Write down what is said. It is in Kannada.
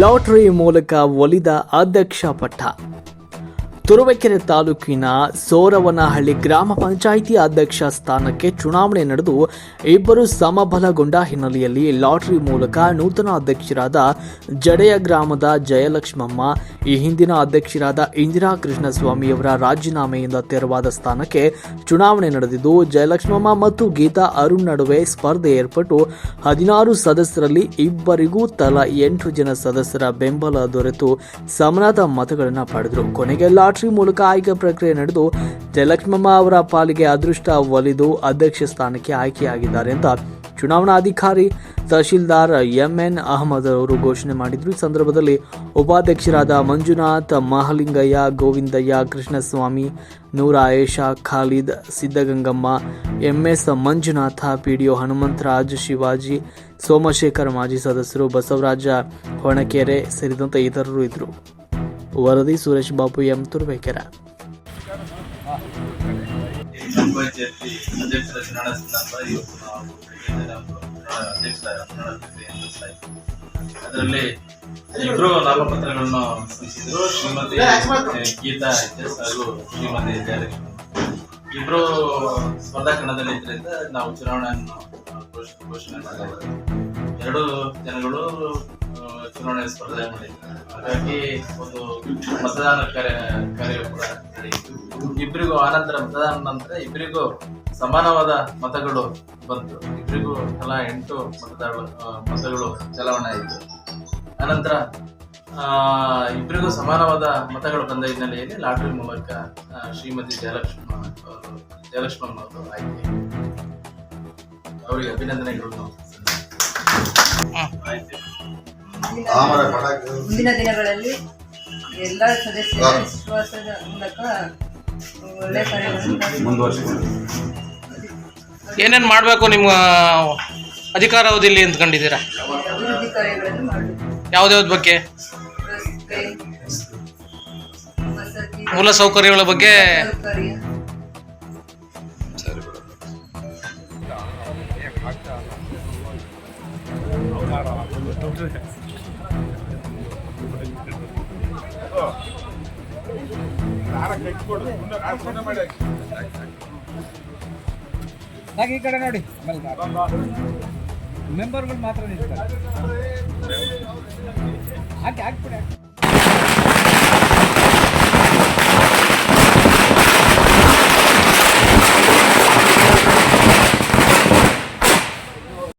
ಲಾಟರಿ ಮೂಲಕ ಒಲಿದ ಅಧ್ಯಕ್ಷ ಪಟ್ಟ. ತುರುವೇಕೆರೆ ತಾಲೂಕಿನ ಸೋರವನಹಳ್ಳಿ ಗ್ರಾಮ ಪಂಚಾಯಿತಿ ಅಧ್ಯಕ್ಷ ಸ್ಥಾನಕ್ಕೆ ಚುನಾವಣೆ ನಡೆದು ಇಬ್ಬರು ಸಮಬಲಗೊಂಡ ಹಿನ್ನೆಲೆಯಲ್ಲಿ ಲಾಟರಿ ಮೂಲಕ ನೂತನ ಅಧ್ಯಕ್ಷರಾದ ಜಡೆಯ ಗ್ರಾಮದ ಜಯಲಕ್ಷ್ಮಮ್ಮ, ಈ ಹಿಂದಿನ ಅಧ್ಯಕ್ಷರಾದ ಇಂದಿರಾ ಕೃಷ್ಣಸ್ವಾಮಿಯವರ ರಾಜೀನಾಮೆಯಿಂದ ತೆರವಾದ ಸ್ಥಾನಕ್ಕೆ ಚುನಾವಣೆ ನಡೆದಿದ್ದು, ಜಯಲಕ್ಷ್ಮಮ್ಮ ಮತ್ತು ಗೀತಾ ಅರುಣ್ ನಡುವೆ ಸ್ಪರ್ಧೆ ಏರ್ಪಟ್ಟು ಹದಿನಾರು ಸದಸ್ಯರಲ್ಲಿ ಇಬ್ಬರಿಗೂ ತಲಾ ಎಂಟು ಜನ ಸದಸ್ಯರ ಬೆಂಬಲ ದೊರೆತು ಸಮನಾದ ಮತಗಳನ್ನು ಪಡೆದರು. ಕೊನೆಗೆ ಲಾಟರಿ ಮೂಲಕ ಆಯ್ಕೆ ಪ್ರಕ್ರಿಯೆ ನಡೆದು ಜಯಲಕ್ಷ್ಮಮ್ಮ ಅವರ ಪಾಲಿಗೆ ಅದೃಷ್ಟ ಒಲಿದು ಅಧ್ಯಕ್ಷ ಸ್ಥಾನಕ್ಕೆ ಆಯ್ಕೆಯಾಗಿದ್ದಾರೆ ಅಂತ ಚುನಾವಣಾಧಿಕಾರಿ ತಹಶೀಲ್ದಾರ್ ಎಂಎನ್ ಅಹಮದ್ ಅವರು ಘೋಷಣೆ ಮಾಡಿದ್ರು. ಈ ಸಂದರ್ಭದಲ್ಲಿ ಉಪಾಧ್ಯಕ್ಷರಾದ ಮಂಜುನಾಥ್, ಮಹಲಿಂಗಯ್ಯ, ಗೋವಿಂದಯ್ಯ, ಕೃಷ್ಣಸ್ವಾಮಿ ನೂರ ಆಯೇಷಾ ಖಾಲಿದ್ ಸಿದ್ದಗಂಗಮ್ಮ ಎಂಎಸ್ ಮಂಜುನಾಥ, ಪಿಡಿಒ ಹನುಮಂತರಾಜ್, ಶಿವಾಜಿ, ಸೋಮಶೇಖರ್ ಮಾಜಿ ಸದಸ್ಯರು ಬಸವರಾಜ ಹೊಣಕೆರೆ ಸೇರಿದಂತೆ ಇತರರು ಇದ್ದರು. ವರದಿ ಸುರೇಶ್ ಬಾಬು ಎಂ ತುರುವೇಕೆರೆ ಗ್ರಾಮ ಪಂಚಾಯತಿ ಅಧ್ಯಕ್ಷರ ಚುನಾವಣಾ ಸಂದರ್ಭ ಇವತ್ತು ನಾವು ಚುನಾವಣಾ ಅಧ್ಯಕ್ಷರ ಚುನಾವಣಾ ಪ್ರಕ್ರಿಯೆ ನಡೆಸ್ತಾ ಇದ್ದೀವಿ. ಅದರಲ್ಲಿ ಇಬ್ರು ನಾಮಪತ್ರಗಳನ್ನು ಸಲ್ಲಿಸಿದ್ರು. ಶ್ರೀಮತಿ ಗೀತಾ ಎಚ್ ಎಸ್ ಹಾಗೂ ಶ್ರೀಮತಿ ಜಯಲಕ್ಷ್ಮಿ ಇಬ್ರು ಸ್ಪರ್ಧಾ ಕಣದಲ್ಲಿ ಇದ್ರಿಂದ ನಾವು ಚುನಾವಣೆಯನ್ನು ಘೋಷ- ಘೋಷಣೆ ಮಾಡಿದ್ದೇವೆ ಎರಡು ಜನಗಳು ಚುನಾವಣೆ ಸ್ಪರ್ಧೆ ಮಾಡಿದ್ದಾರೆ. ಹಾಗಾಗಿ ಒಂದು ಮತದಾನ ಕಾರ್ಯ ಕಾರ್ಯ ಕೂಡ ನಡೆಯಿತು. ಇಬ್ಬರಿಗೂ ಆನಂತರ ಮತದಾನ ನಂತರ ಇಬ್ಬರಿಗೂ ಸಮಾನವಾದ ಮತಗಳು ಬಂತು. ಇಬ್ಬರಿಗೂ ತಲಾ ಎಂಟು ಮತದಾರ ಮತಗಳು ಚಲಾವಣೆ ಆಯಿತು. ಅನಂತರ ಇಬ್ಬರಿಗೂ ಸಮಾನವಾದ ಮತಗಳು ಬಂದ ಹಿನ್ನೆಲೆಯಲ್ಲಿ ಲಾಟರಿ ಮೂಲಕ ಶ್ರೀಮತಿ ಜಯಲಕ್ಷ್ಮ ಅವರು, ಜಯಲಕ್ಷ್ಮಣ್ ಅವರು ಆಯ್ಕೆ. ಅವರಿಗೆ ಅಭಿನಂದನೆಗಳು ಮುಂದಿನ ದಿನಗಳಲ್ಲಿ ಎಲ್ಲ ಸದಸ್ಯರ ವಿಶ್ವಾಸದ ಮೂಲಕ ಒಳ್ಳೆ ಕಾರ್ಯಗಳನ್ನು ಏನೇನು ಮಾಡಬೇಕು ನಿಮ್ಮ ಅಧಿಕಾರಾವಧಿಯಲ್ಲಿ ಅಂದ್ಕೊಂಡಿದ್ದೀರಾ ಅಭಿವೃದ್ಧಿ ಕಾರ್ಯಗಳನ್ನು ಮಾಡಬೇಕು. ಯಾವ್ದ್ಯಾವ್ದ ಬಗ್ಗೆ? ಮೂಲ ಸೌಕರ್ಯಗಳ ಬಗ್ಗೆ? ಹಾಗೆ ಈ ಕಡೆ ನೋಡಿ. ಮೆಂಬರ್ಗಳು ಮಾತ್ರ ನಿಲ್ತಾರೆ ಹಾಕಿ ಹಾಕ್ಬಿಡಿ